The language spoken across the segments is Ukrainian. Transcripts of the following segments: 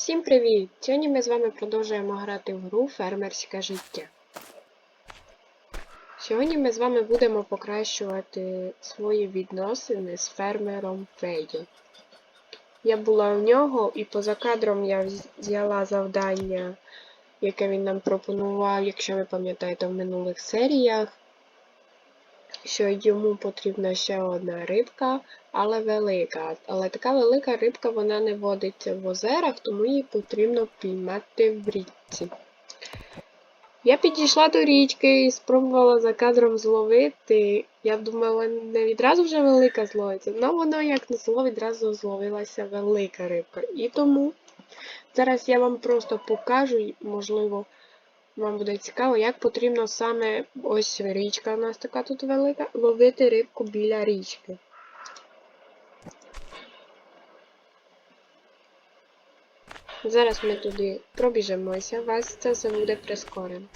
Всім привіт! Сьогодні ми з вами продовжуємо грати в гру Фермерське життя. Сьогодні ми з вами будемо покращувати свої відносини з фермером Феді. Я була у нього і поза кадром я взяла завдання, яке він нам пропонував, якщо ви пам'ятаєте в минулих серіях, що йому потрібна ще одна рибка, але велика. Але така велика рибка вона не водиться в озерах, тому її потрібно піймати в річці. Я підійшла до річки і спробувала за кадром зловити. Я думала, не відразу вже велика зловиться, але воно як не зло відразу зловилася велика рибка. І тому зараз я вам просто покажу, можливо, вам буде цікаво, як потрібно саме ось річка у нас така тут велика, ловити рибку біля річки. Зараз ми туди пробіжемося, вас це все буде прискорено.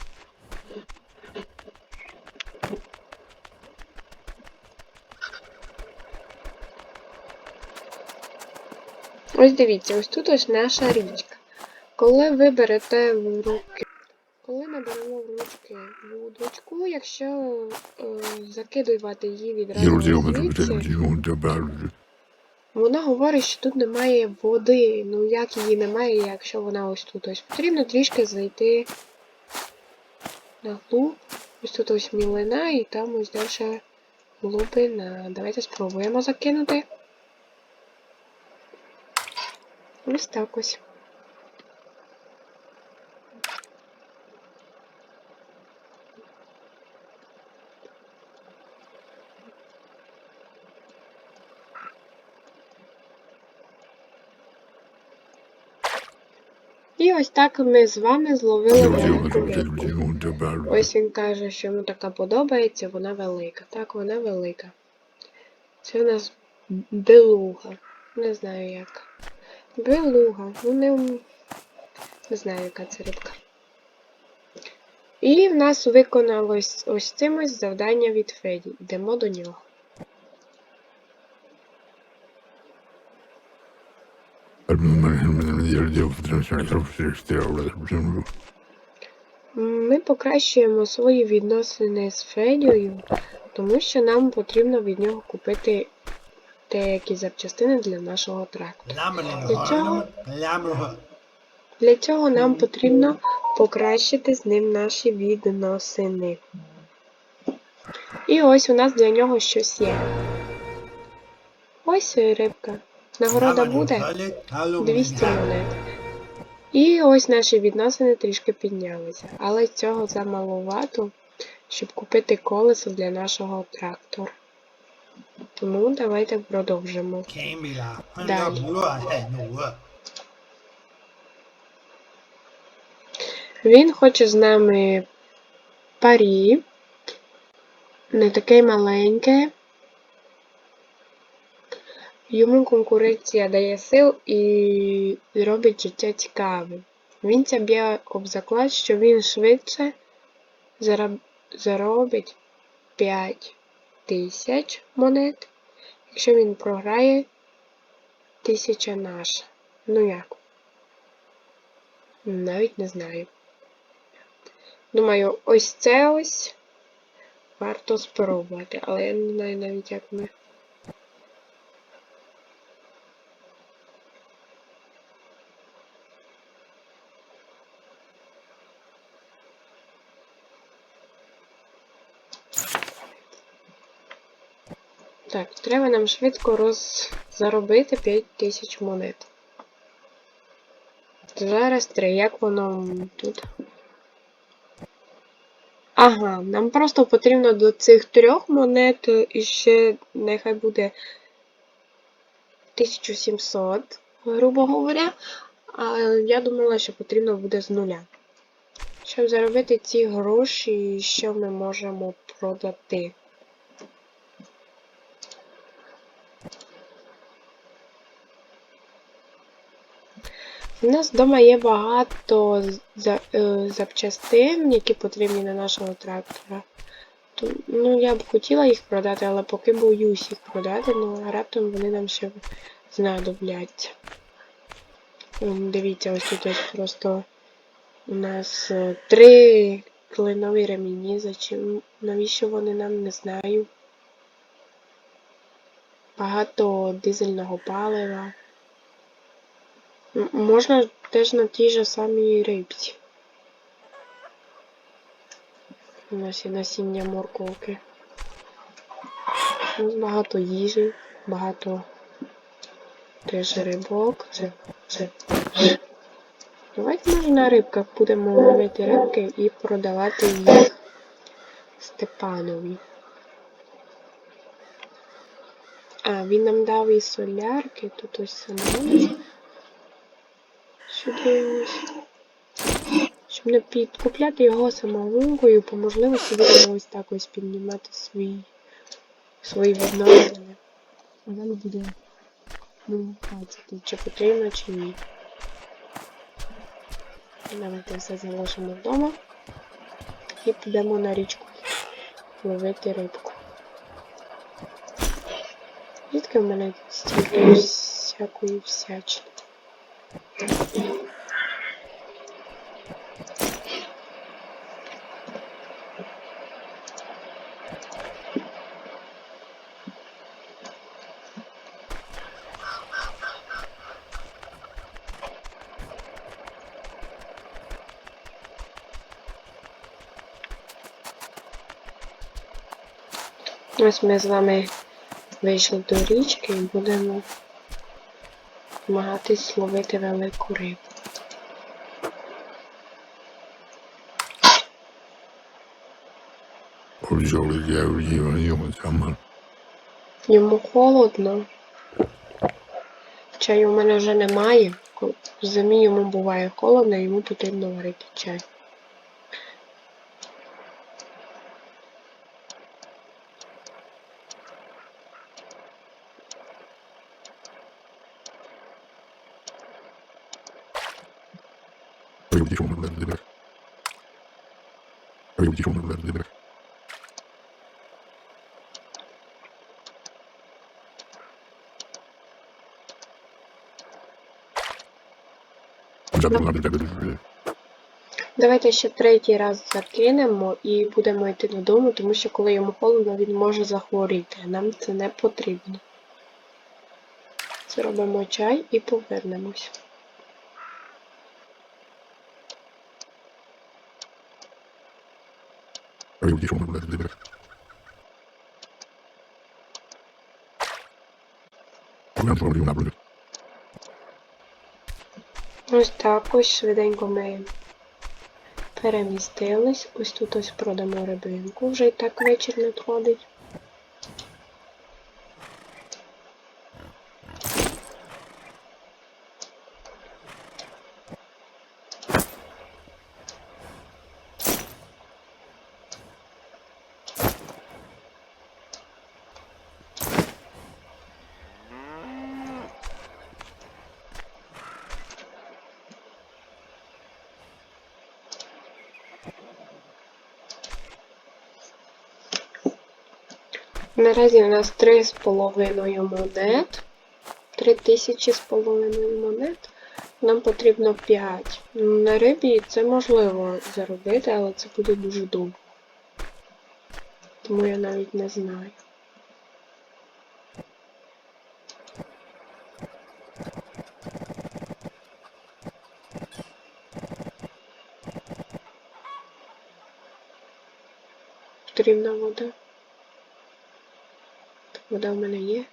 Ось дивіться, ось тут ось наша річка. Коли ви берете в руки, коли ми беремо в ручки вудочку, якщо е, закидувати її відразу звідси, вона говорить, що тут немає води. Ну як її немає, якщо вона ось тут ось. Потрібно трішки зайти на глуб. Ось тут ось мілина і там ось далі глибина. Давайте спробуємо закинути. Ось так ось. І ось так ми з вами зловили велику. Ось він каже, що йому така подобається, вона велика. Так, вона велика. Це у нас белуга. Не знаю як. Белуга. Ну не, не знаю, яка це рибка. І в нас виконалось ось цим ось завдання від Феді. Йдемо до нього. Ми покращуємо свої відносини з Федією, тому що нам потрібно від нього купити деякі запчастини для нашого трактора. Для цього, для цього нам потрібно покращити з ним наші відносини. І ось у нас для нього щось є. Ось рибка. Нагорода буде 200 монет. І ось наші відносини трішки піднялися, але цього замаловато, щоб купити колесо для нашого трактора. Тому давайте продовжимо. Він хоче з нами парі, не таке маленьке. Йому конкуренція дає сил і робить життя цікавим. Він це б'є об заклад, що він швидше заробить 5 тисяч монет, якщо він програє тисяча наша. Ну як? Навіть не знаю. Думаю, ось це ось варто спробувати, але я не знаю навіть як ми. Так, треба нам швидко роз... заробити 5 тисяч монет. Зараз три. Як воно тут? Ага, нам просто потрібно до цих трьох монет і ще нехай буде 1700, грубо говоря. А я думала, що потрібно буде з нуля. Щоб заробити ці гроші, що ми можемо продати. У нас вдома є багато е, запчастин, які потрібні на нашого трактора. То, ну, я б хотіла їх продати, але поки боюсь їх продати, ну раптом вони нам ще знадобляться. Дивіться, ось тут ось просто у нас е, три клинові ремені. Зачем? Навіщо вони нам не знаю? Багато дизельного палива. Можна теж на тій же самій рибці. У нас є насіння морковки. Ну, Багато їжі, багато теж рибок. Давайте може на рибках будемо ловити рибки і продавати їх Степанові. А, він нам дав і солярки, тут ось самоліт. Сюди ось. Щоб не підкупляти його самогонкою, по можливості будемо ось так ось піднімати свій, свої відносини. А далі буде ну, бачити, чи потрібно, чи ні. Давайте все залишимо вдома і підемо на річку ловити рибку. Звідки в мене стільки всякої всячини? Ось ми з вами вийшли до річки і будемо намагатись ловити велику рибу. Йому холодно. Чаю в мене вже немає. В зимі йому буває холодно, йому потрібно варити чай. Давайте ще третій раз закинемо і будемо йти додому, тому що коли йому холодно, він може захворіти, нам це не потрібно. Зробимо чай і повернемось. Ось так ось швиденько ми перемістились. Ось тут ось продамо рибинку. Вже і так вечір надходить. Наразі у нас три з половиною монет. Три тисячі з половиною монет. Нам потрібно 5. На рибі це можливо заробити, але це буде дуже довго. Тому я навіть не знаю. Потрібна вода. Вода в мене є.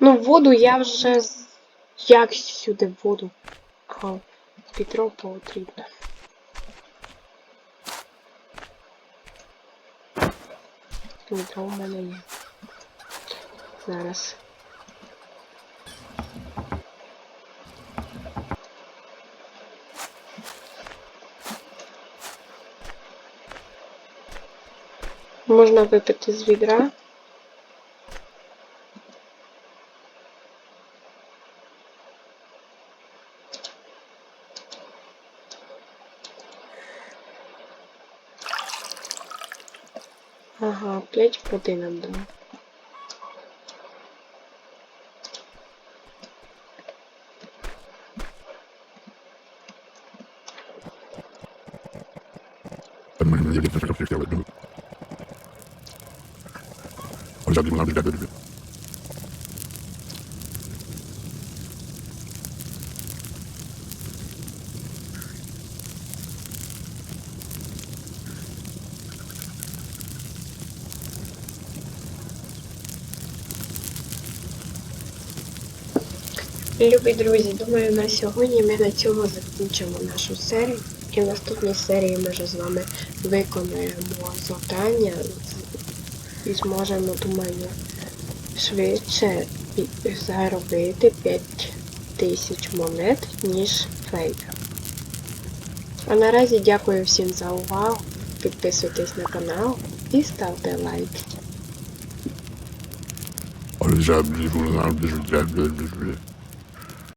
Ну, воду я вже. Як сюди воду? Петров потрібно. Відро у мене є. Зараз. Можна випити з відра. Ага, п'ять води нам дали. Любі друзі, думаю, на сьогодні ми на цьому закінчимо нашу серію. І в наступній серії ми вже з вами виконаємо завдання і зможемо, думаю, швидше заробити 5000 монет, ніж фейк. А наразі дякую всім за увагу. Підписуйтесь на канал і ставте лайки.